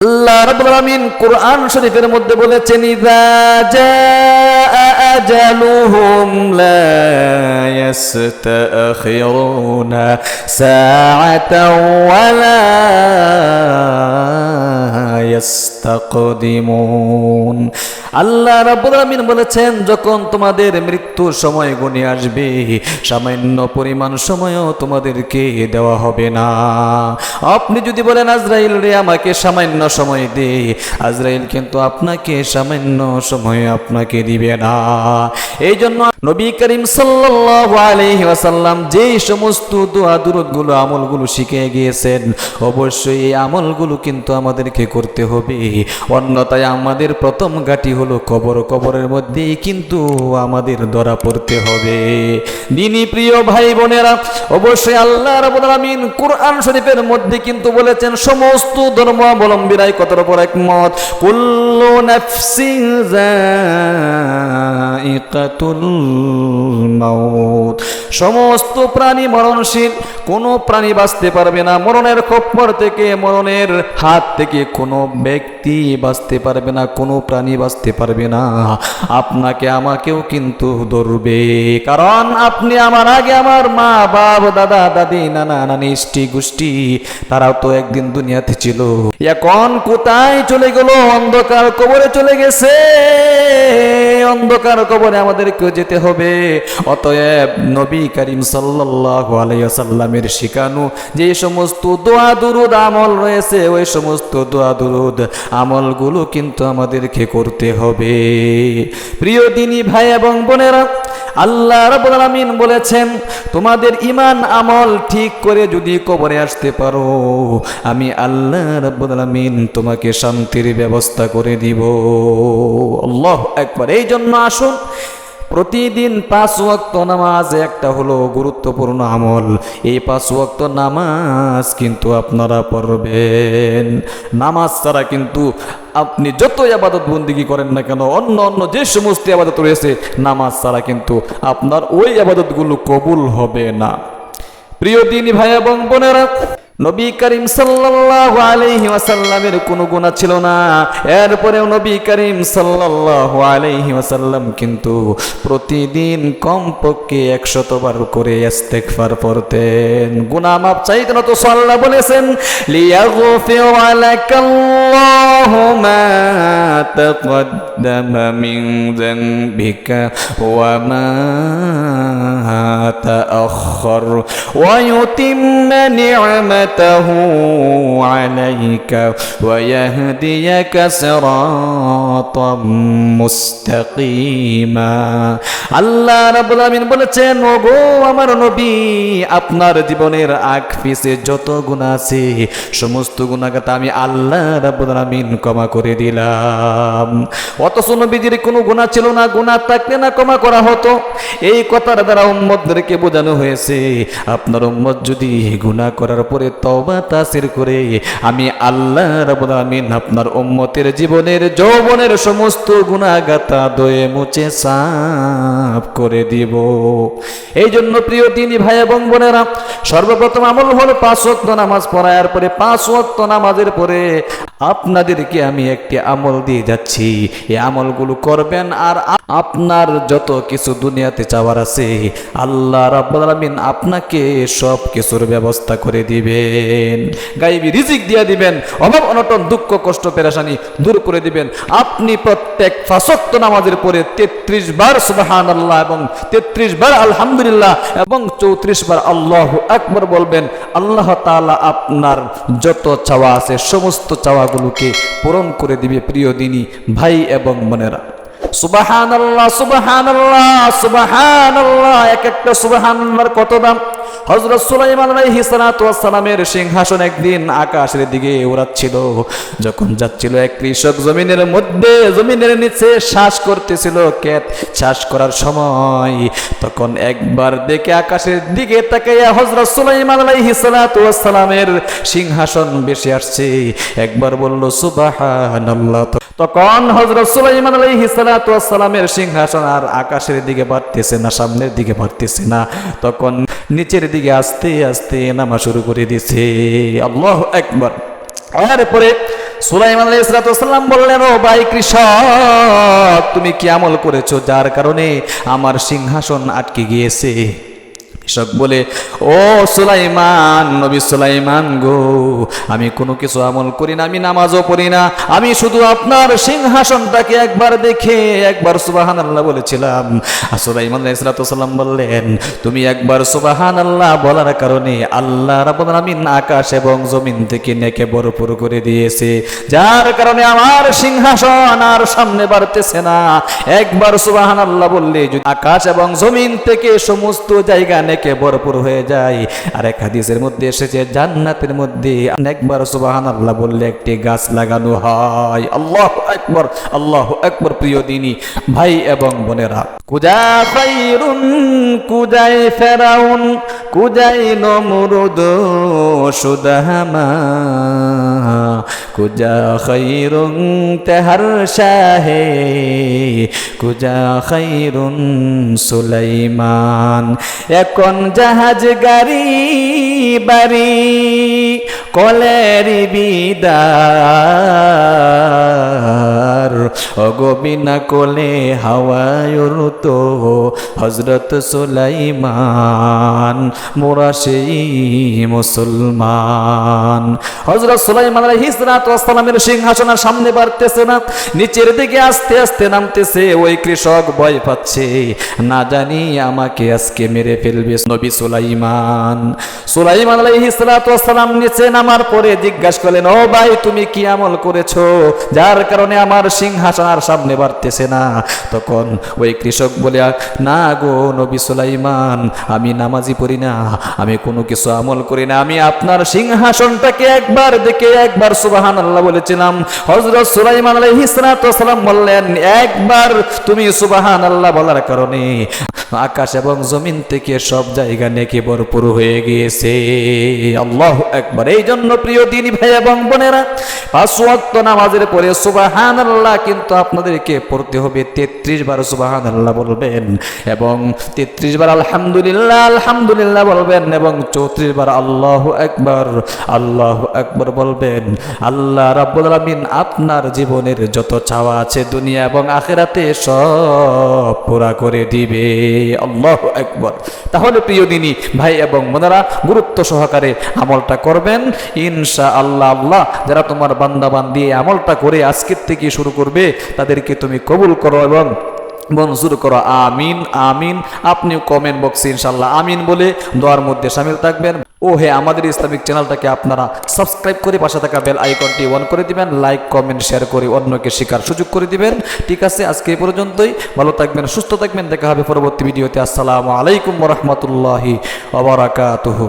আল্লাহ রাব্বুল আলামিন কোরআন শরীফের মধ্যে বলেছেন ইযা আজালুহুম লা ইস্তাখিরুনা সাআতাও ওয়ালা ইস্তাকদিমুন আল্লাহ রাব্বুল আলামিন বলেছেন, যখন তোমাদের মৃত্যুর সময় গুণে আসবে, সামান্য পরিমাণ সময়ও তোমাদেরকে দেওয়া হবে না। আপনি যদি বলেন, আজরাইল রে, আমাকে সামান্য সময় দে। আজরাইল কিন্তু আপনাকে সামান্য সময় আপনাকে দিবে না। এই জন্য নবী করিম সাল্লাল্লাহু আলাইহি যেই সমস্ত দোয়া দুরুদগুলো, আমলগুলো শিখে গিয়েছেন, অবশ্যই এই আমলগুলো কিন্তু আমাদেরকে করতে হবে। অন্যতায় আমাদের প্রথম ঘাটি হলো কবর। কবরের মধ্যেই কিন্তু আমাদের ধরা পড়তে হবে। দিনী প্রিয় ভাই বোনেরা, অবশ্যই আল্লাহ রাব্বুল কুরআন শরীফের মধ্যে কিন্তু বলেছেন, সমস্ত ধর্মাবলম্বীরাই কতর উপর একমত। কুল্লু নাফসিন যায়িকাতুল সমস্ত প্রাণী মরণশীল, কোনো প্রাণী বাঁচতে পারবে না। মরণের খপ্পর থেকে, মরণের হাত থেকে কোনো ব্যক্তি বাঁচতে পারবে না, কোনো প্রাণী বাঁচতে পারবে না। আপনাকে আমাকেও কিন্তু ধরবে। কারণ আপনি আমার আগে আমার মা, বাপ, দাদা, দাদি, নানা, নানি ইষ্টি গোষ্ঠী, তারাও তো একদিন দুনিয়াতে ছিল। এখন কোথায় চলে গেল? অন্ধকার কবরে চলে গেছে। অন্ধকার কবরে আমাদেরকেও যেতে হবে। অতএব নবী করিম সাল্লাল্লাহু আলাইহি ওয়াসাল্লামের শিখানো যে সমস্ত দোয়া, দুরুদ আমল রয়েছে, ওই সমস্ত দোয়া, দুরুদ আমলগুলো কিন্তু আমাদেরকে করতে হবে। প্রিয় দিনী ভাই এবং বোনেরা, আল্লাহ রাব্বুল আলামিন বলেছেন, তোমাদের ইমান আমল ঠিক করে যদি কবরে আসতে পারো, আমি আল্লাহ রাব্বুল আলামিন তোমাকে শান্তির ব্যবস্থা করে দিব। আল্লাহ একবার এই জন্য আসুন। প্রতিদিন পাঁচ ওয়াক্ত নামাজ একটা হলো গুরুত্বপূর্ণ আমল। এই পাঁচ ওয়াক্ত নামাজ কিন্তু আপনারা পড়বেন। নামাজ ছাড়া কিন্তু আপনি যত আবাদত বন্দিগি করেন না কেন, অন্য অন্য যে সমস্ত আবাদত রয়েছে, নামাজ ছাড়া কিন্তু আপনার ওই আবাদতগুলো কবুল হবে না। প্রিয় দিনী ভাই এবং বোনেরা নবী করিম সাল্লাল্লাহু আলাইহি ওয়াসাল্লামের কোনো গুণা ছিল না। এরপরেও নবী করিম সাল্লাল্লাহু আলাইহি ওয়াসাল্লাম কিন্তু প্রতিদিন কমপক্ষে 100 বার করে ফার পড়তেন। গুণা মাপ চাইতেন তো সাল্লাহ বলেছেন লিয়া نعمته عليك ويهديك صراطا مستقيما আল্লাহ রাব্বুল আমিন বলেছেন ওগো আমার নবী আপনার জীবনের আগ পিছে যত গুনাহ আছে সমস্ত গুনাহগাতা আমি আল্লাহ রাব্বুল আমিন ক্ষমা করে দিলাম অথচ নবীজির কোনো গুনাহ ছিল না গুনাহ থাকলে না ক্ষমা করা হতো এই কথার দ্বারা উম্মতদেরকে বোঝানো হয়েছে আপনার উম্মত যদি গুনাহ করার পরে তওবা তাসির করে আমি আল্লাহ আপনার উম্মতের জীবনের যৌবনের সমস্ত গুনাহগাতা দয়ে মুছে সাফ করে দিব। এই জন্য প্রিয় দিনী ভাই এবং বোনেরা, সর্বপ্রথম আমল পাঁচ নামাজ পরে, পাঁচ নামাজের পরে আপনাদেরকে আমি একটি আমল দিয়ে যাচ্ছি। এই আমলগুলো করবেন আর আপনার যত কিছু দুনিয়াতে চাওয়ার আছে, আল্লাহ রাব্বুল আপনাকে সব কিছুর ব্যবস্থা করে দিবেন। গাইবি রিজিক দিয়ে দিবেন, অভাব অনটন, দুঃখ, কষ্ট, পেরেশানি দূর করে দিবেন। আপনি প্রত্যেক ফাঁসক্ত নামাজের পরে তেত্রিশ বার সুবাহান আল্লাহ এবং তেত্রিশ বার আলহামদুলিল্লাহ এবং চৌত্রিশ বার আল্লাহ আকবর বলবেন, আল্লাহ তাআলা আপনার যত চাওয়া আছে সমস্ত চাওয়াগুলোকে পূরণ করে দিবে প্রিয় দিনী ভাই এবং বোনেরা। সুবাহান আল্লাহ সুবাহান আল্লাহ সুবাহান আল্লাহ এক একটা সুবাহান কত দাম? হজরত সুলাইমান আলাইহিস সালাতু সালামের সিংহাসন একদিন আকাশের দিকে উড়াচ্ছিল। যখন যাচ্ছিল এক কৃষক জমিনের মধ্যে, জমিনের নিচে শ্বাস করতেছিল ক্ষেত শ্বাস করার সময়। তখন একবার দেখে আকাশের দিকে তাকাইয়া হজরত সুলাইমান আলাইহিস সালাতু সালামের সিংহাসন বেশি আসছে। একবার বলল, সুবহানাল্লাহ। তখন হজরত সুলাইমান আলাইহিস সালাতু সালামের সিংহাসন আর আকাশের দিকে বাড়তেছে না, সামনের দিকে বাড়তেছে না। তখন নিচের দিকে আস্তে আস্তে নামা শুরু করে দিছে। আল্লাহ একবার এরপরে সুলাইমান আলাইহিসসালাম বললেন, ও ভাই কৃষক, তুমি কি আমল করেছ যার কারণে আমার সিংহাসন আটকে গিয়েছে? কৃষক বলে, ও সুলাইমান, নবী সুলাইমান গো, আমি কোনো কিছু আমল করি না, আমি নামাজও পড়ি না, আমি শুধু আপনার সিংহাসনটাকে একবার দেখে, একবার সুবাহান আল্লাহ বলেছিলাম সুলাইমান ইসলাতাম বললেন, তুমি একবার সুবাহান আল্লাহ বলার কারণে আল্লাহ রাবুল আমিন আকাশ এবং জমিন থেকে নেকে ভরপুর করে দিয়েছে। যার কারণে আমার সিংহাসন আর সামনে বাড়তেছে না। একবার সুবাহান আল্লাহ বললে আকাশ এবং জমিন থেকে সমস্ত জায়গা নেকে ভরপুর হয়ে যায়। আর এক হাদিসের মধ্যে এসেছে, জান্নাতের মধ্যে একবার সুবাহান আল্লাহ বললে একটি গাছ লাগানো হয়। আল্লাহ একবার আল্লাহ একবার প্রিয় দিনী, ভাই এবং বোনেরা। কুজা খাইরুন কুজাই ফেরাউন কুজাই নমরুদ সুদাহামা কুজা খৈরুন তেহার শাহে কুজা খৈরুন সুলাইমান। এখন জাহাজ গাড়ি বাড়ি, কলের বিদার। অগবিনা কোলে হাওয়ায়ুর তো হজরত সুলাইমান মোরা সেই মুসলমান। হজরত সুলাইমান হিসরাতামের সিংহাসনের সামনে বাড়তেছে না, নিচের দিকে আস্তে আস্তে নামতেছে, ওই কৃষক ভয় পাচ্ছে। না জানি আমাকে আজকে মেরে ফেলবে নবী সুলাইমান সুলাইমান আলাইহিসসালাম নিচে নামার পরে জিজ্ঞাসা করলেন, ও ভাই, তুমি কি আমল করেছ? যার কারণে আমার সিংহাসন আর সামনে বাড়তেছে না। তখন ওই কৃষক বলে না গো নবী সুলাইমান, আমি নামাজি পড়ি না, আমি কোনো কিছু আমল করি না। আমি আপনার সিংহাসনটাকে একবার দেখে একবার সুবাহান আল্লাহ বলেছিলাম। হজরত সুলাইমান আলাইহিসসালাম বললেন, একবার তুমি সুবাহান আল্লাহ বলার কারণে আকাশ এবং জমিন থেকে সব জায়গা নেকে ভরপুর হয়ে গিয়েছে। আল্লাহ একবার এই জন্য প্রিয় দিনী ভাই এবং বোনেরা, পাঁচ ওয়াক্ত নামাজের পরে সুবাহান আল্লাহ কিন্তু আপনাদেরকে পড়তে হবে। তেত্রিশ বার সুবাহান আল্লাহ বলবেন এবং তেত্রিশ বার আলহামদুলিল্লাহ আলহামদুলিল্লাহ বলবেন এবং চৌত্রিশ বার আল্লাহ একবার আল্লাহ একবার বলবেন। আল্লাহ রাব্বুল আলামিন আপনার জীবনের যত চাওয়া আছে দুনিয়া এবং আখেরাতে সব পুরা করে দিবে। আল্লাহ একবার তাহলে প্রিয় দিনী ভাই এবং বোনেরা, গুরুত্ব সহকারে আমলটা করবেন। ইনশা আল্লাহ আল্লাহ যারা তোমার বান্দা বান্দি এই আমলটা করে আজকের থেকে শুরু করবে, তাদেরকে তুমি কবুল করো এবং মঞ্জুর করো। আমিন আমিন। আপনিও কমেন্ট বক্সে ইনশাল্লাহ আমিন বলে দোয়ার মধ্যে সামিল থাকবেন। ও হে আমাদের ইসলামিক চ্যানেলটাকে আপনারা সাবস্ক্রাইব করে পাশে থাকা বেল আইকনটি অন করে দিবেন লাইক কমেন্ট শেয়ার করে অন্যকে শেখার সুযোগ করে দিবেন। ঠিক আছে, আজকে এই পর্যন্তই। ভালো থাকবেন, সুস্থ থাকবেন। দেখা হবে পরবর্তী ভিডিওতে। আসসালামু আলাইকুম রহমতুল্লাহি ওবরাকাতুহু